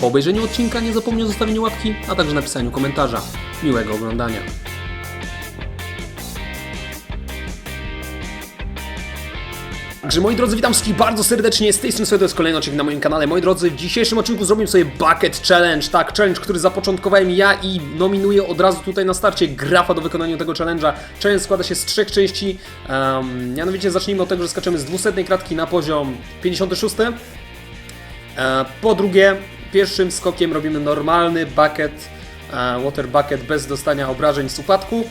Po obejrzeniu odcinka nie zapomnij o zostawieniu łapki, a także napisaniu komentarza. Miłego oglądania. Także moi drodzy, witam wszystkich bardzo serdecznie, z tej strony to jest kolejny odcinek na moim kanale. Moi drodzy, w dzisiejszym odcinku zrobimy sobie Bucket Challenge, tak, challenge, który zapoczątkowałem ja i nominuję od razu tutaj na starcie grafa do wykonania tego challenge'a. Challenge składa się z trzech części, um, mianowicie zacznijmy od tego, że skaczemy z 200 kratki na poziom 56. E, po drugie, pierwszym skokiem robimy normalny bucket, e, water bucket bez dostania obrażeń z upadku.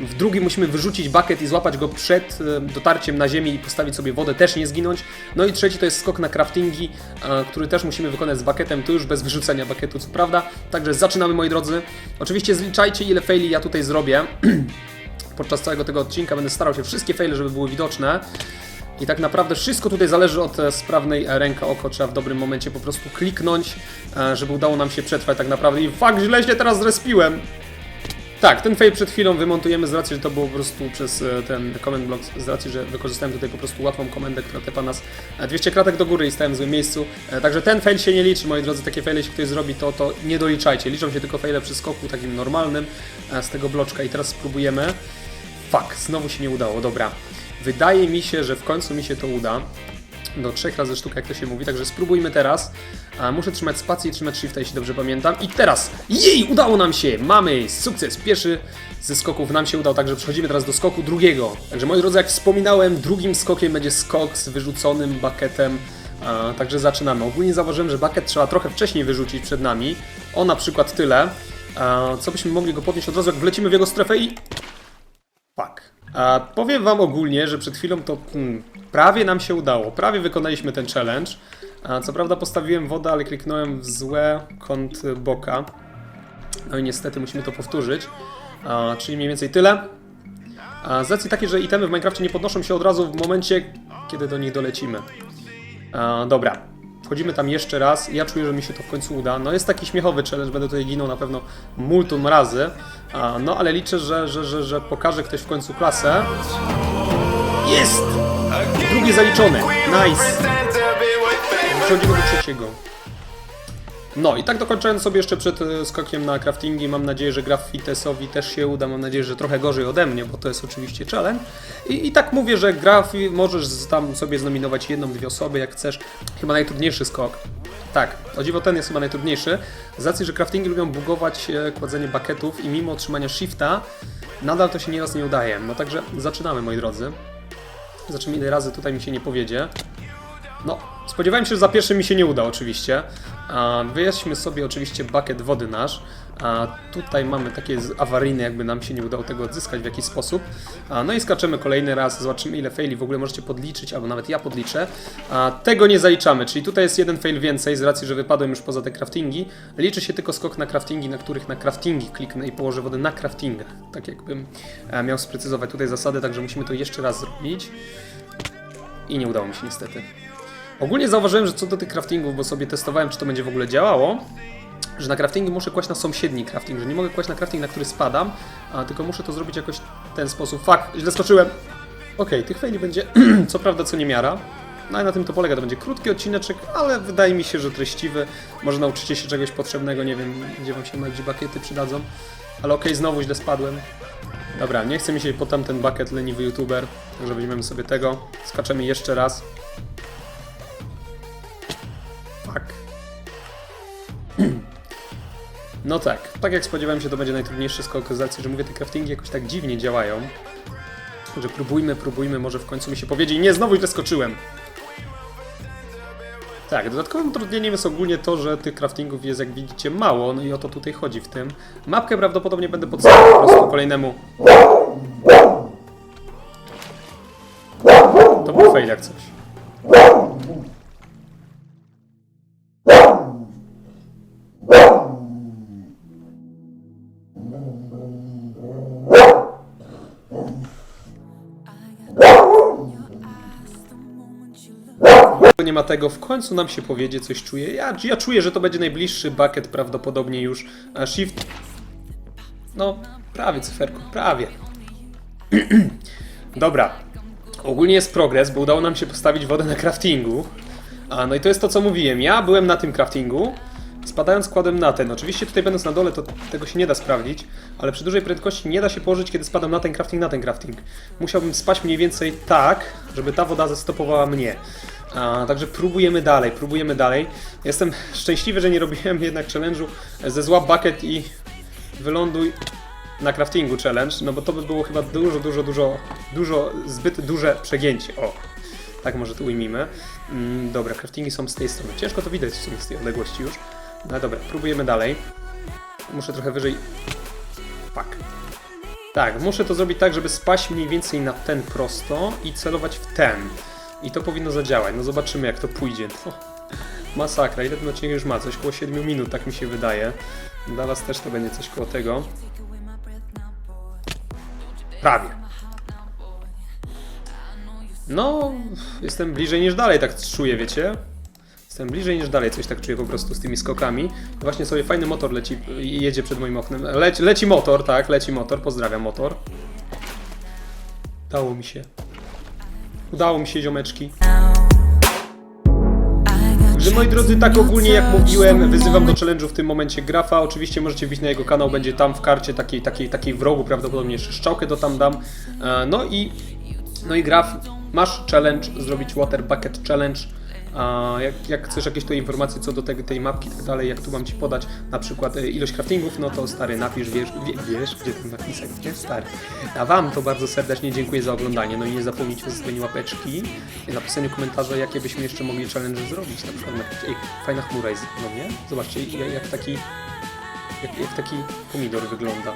W drugim musimy wyrzucić bucket i złapać go przed e, dotarciem na ziemię i postawić sobie wodę, też nie zginąć. No i trzeci to jest skok na craftingi, e, który też musimy wykonać z bucketem, tu już bez wyrzucenia bucketu, co prawda. Także zaczynamy moi drodzy. Oczywiście zliczajcie ile faili ja tutaj zrobię. Podczas całego tego odcinka będę starał się wszystkie faile, żeby były widoczne. I tak naprawdę wszystko tutaj zależy od e, sprawnej e, ręka oko. Trzeba w dobrym momencie po prostu kliknąć, e, żeby udało nam się przetrwać tak naprawdę. I fakt, źle się teraz zrespiłem. Tak, ten fail przed chwilą wymontujemy z racji, że to było po prostu przez ten comment block, z racji, że wykorzystałem tutaj po prostu łatwą komendę, która tepa nas e, 200 kratek do góry i stałem w złym miejscu. Także ten fail się nie liczy, moi drodzy, takie faile jeśli ktoś zrobi, to, to nie doliczajcie. Liczą się tylko faile przy skoku takim normalnym z tego bloczka i teraz spróbujemy. Fuck, znowu się nie udało, dobra. Wydaje mi się, że w końcu mi się to uda. Do trzech razy sztuka, jak to się mówi, także spróbujmy teraz. Muszę trzymać spację i trzymać shifta, jeśli dobrze pamiętam. I teraz! Jej! Udało nam się! Mamy sukces! Pierwszy ze skoków nam się udał, także przechodzimy teraz do skoku drugiego. Także moi drodzy, jak wspominałem, drugim skokiem będzie skok z wyrzuconym bakietem. A, także zaczynamy. Ogólnie zauważyłem, że bucket trzeba trochę wcześniej wyrzucić przed nami. O na przykład tyle. A, co byśmy mogli go podnieść od razu, jak wlecimy w jego strefę i Fuck. A powiem wam ogólnie, że przed chwilą to hmm, prawie nam się udało. Prawie wykonaliśmy ten challenge. A, co prawda postawiłem wodę, ale kliknąłem w złe kąt boka. No i niestety musimy to powtórzyć. A, czyli mniej więcej tyle. A, z racji takiej, że itemy w Minecrafcie nie podnoszą się od razu w momencie, kiedy do nich dolecimy. A, dobra. Wchodzimy tam jeszcze raz. Ja czuję, że mi się to w końcu uda. No jest taki śmiechowy challenge, będę tutaj ginął na pewno multum razy. No ale liczę, że, że, że, że pokaże ktoś w końcu klasę. Jest! Drugie zaliczone. Nice. Przechodzimy do trzeciego. No i tak dokończając sobie jeszcze przed e, skokiem na craftingi, mam nadzieję, że Grafitesowi też się uda, mam nadzieję, że trochę gorzej ode mnie, bo to jest oczywiście challenge. I, i tak mówię, że Grafi możesz tam sobie znominować jedną, dwie osoby, jak chcesz. Chyba najtrudniejszy skok. Tak, o dziwo ten jest chyba najtrudniejszy. Z racji, że craftingi lubią bugować e, kładzenie bucketów i mimo otrzymania shifta, nadal to się nieraz nie udaje. No także zaczynamy, moi drodzy. Zobaczymy ile razy tutaj mi się nie powiedzie. No, spodziewałem się, że za pierwszym mi się nie uda oczywiście. A, Wyjaśnimy sobie oczywiście bucket wody nasz. Tutaj mamy takie awaryjne, jakby nam się nie udało tego odzyskać w jakiś sposób. No i skaczemy kolejny raz, zobaczymy ile faili w ogóle możecie podliczyć, albo nawet ja podliczę. Tego nie zaliczamy, czyli tutaj jest jeden fail więcej, z racji, że wypadłem już poza te craftingi. Liczy się tylko skok na craftingi, na których na craftingi kliknę i położę wodę na craftingach. Tak jakbym e, miał sprecyzować tutaj zasady, także musimy to jeszcze raz zrobić. I nie udało mi się niestety. Ogólnie zauważyłem, że co do tych craftingów, bo sobie testowałem, czy to będzie w ogóle działało, że na craftingi muszę kłaść na sąsiedni crafting, że nie mogę kłaść na crafting, na który spadam, a tylko muszę to zrobić jakoś w ten sposób. Fuck, źle skoczyłem. Okej, tych faili będzie co prawda co niemiara. No i na tym to polega, to będzie krótki odcineczek, ale wydaje mi się, że treściwy. Może nauczycie się czegoś potrzebnego, nie wiem, gdzie wam się gdzie bakiety przydadzą. Ale okej, znowu źle spadłem. Dobra, nie chce mi się po tamten bucket leniwy youtuber, także weźmiemy sobie tego. Skaczemy jeszcze raz. No tak, tak jak spodziewałem się, to będzie najtrudniejszy skok z racji, że mówię, te craftingi jakoś tak dziwnie działają. Że próbujmy, próbujmy, może w końcu mi się powiedzie. Nie, znowu źle skoczyłem. Tak, dodatkowym utrudnieniem jest ogólnie to, że tych craftingów jest, jak widzicie, mało, no i o to tutaj chodzi w tym. Mapkę prawdopodobnie będę podstawiał po prostu kolejnemu. To był fail jak coś. Nie ma tego, w końcu nam się powiedzie, coś czuję. Ja, ja czuję, że to będzie najbliższy bucket prawdopodobnie już. A shift. No, prawie cyferku, prawie. Dobra. Ogólnie jest progres, bo udało nam się postawić wodę na craftingu. A, no i to jest to, co mówiłem. Ja byłem na tym craftingu. Spadając kładem na ten. Oczywiście tutaj będąc na dole to tego się nie da sprawdzić, ale przy dużej prędkości nie da się położyć, kiedy spadam na ten crafting, na ten crafting. Musiałbym spać mniej więcej tak, żeby ta woda zestopowała mnie. A, także próbujemy dalej, próbujemy dalej. Jestem szczęśliwy, że nie robiłem jednak challenge'u ze zła bucket i wyląduj na craftingu challenge, no bo to by było chyba dużo, dużo, dużo, dużo, zbyt duże przegięcie. O, tak może to ujmijmy. Mm, dobra, craftingi są z tej strony. Ciężko to widać w sumie z tej odległości już. No dobra, próbujemy dalej. Muszę trochę wyżej. Fuck. Tak, muszę to zrobić tak, żeby spaść mniej więcej na ten prosto i celować w ten. I to powinno zadziałać. No zobaczymy jak to pójdzie. No, masakra. Ile ten odcinek już ma? Coś koło 7 minut, tak mi się wydaje. Dla was też to będzie coś koło tego. Prawie. No, jestem bliżej niż dalej, tak czuję, wiecie? Jestem bliżej niż dalej, coś tak czuję po prostu z tymi skokami. Właśnie sobie fajny motor leci jedzie przed moim oknem. Leci, leci motor, tak, leci motor, pozdrawiam motor. Udało mi się. Udało mi się, ziomeczki. Także moi drodzy, tak ogólnie jak mówiłem, wyzywam do challenge'u w tym momencie Grafa. Oczywiście możecie wbić na jego kanał, będzie tam w karcie takiej, takiej, takiej w rogu, prawdopodobnie jeszcze strzałkę do tam dam. E, No i, no i Graf, masz challenge, zrobić Water Bucket Challenge. A jak, jak chcesz jakieś tu informacje co do tej, tej mapki i tak dalej, jak tu mam Ci podać na przykład e, ilość craftingów, no to stary napisz, wiesz, wie, wiesz gdzie ten napisek, nie stary. A Wam to bardzo serdecznie dziękuję za oglądanie, no i nie zapomnijcie o zostawieniu łapeczki napisaniu komentarza, jakie byśmy jeszcze mogli challenge zrobić, na przykład ej, fajna chmura jest, no nie? Zobaczcie, jak taki, jak, jak taki pomidor wygląda.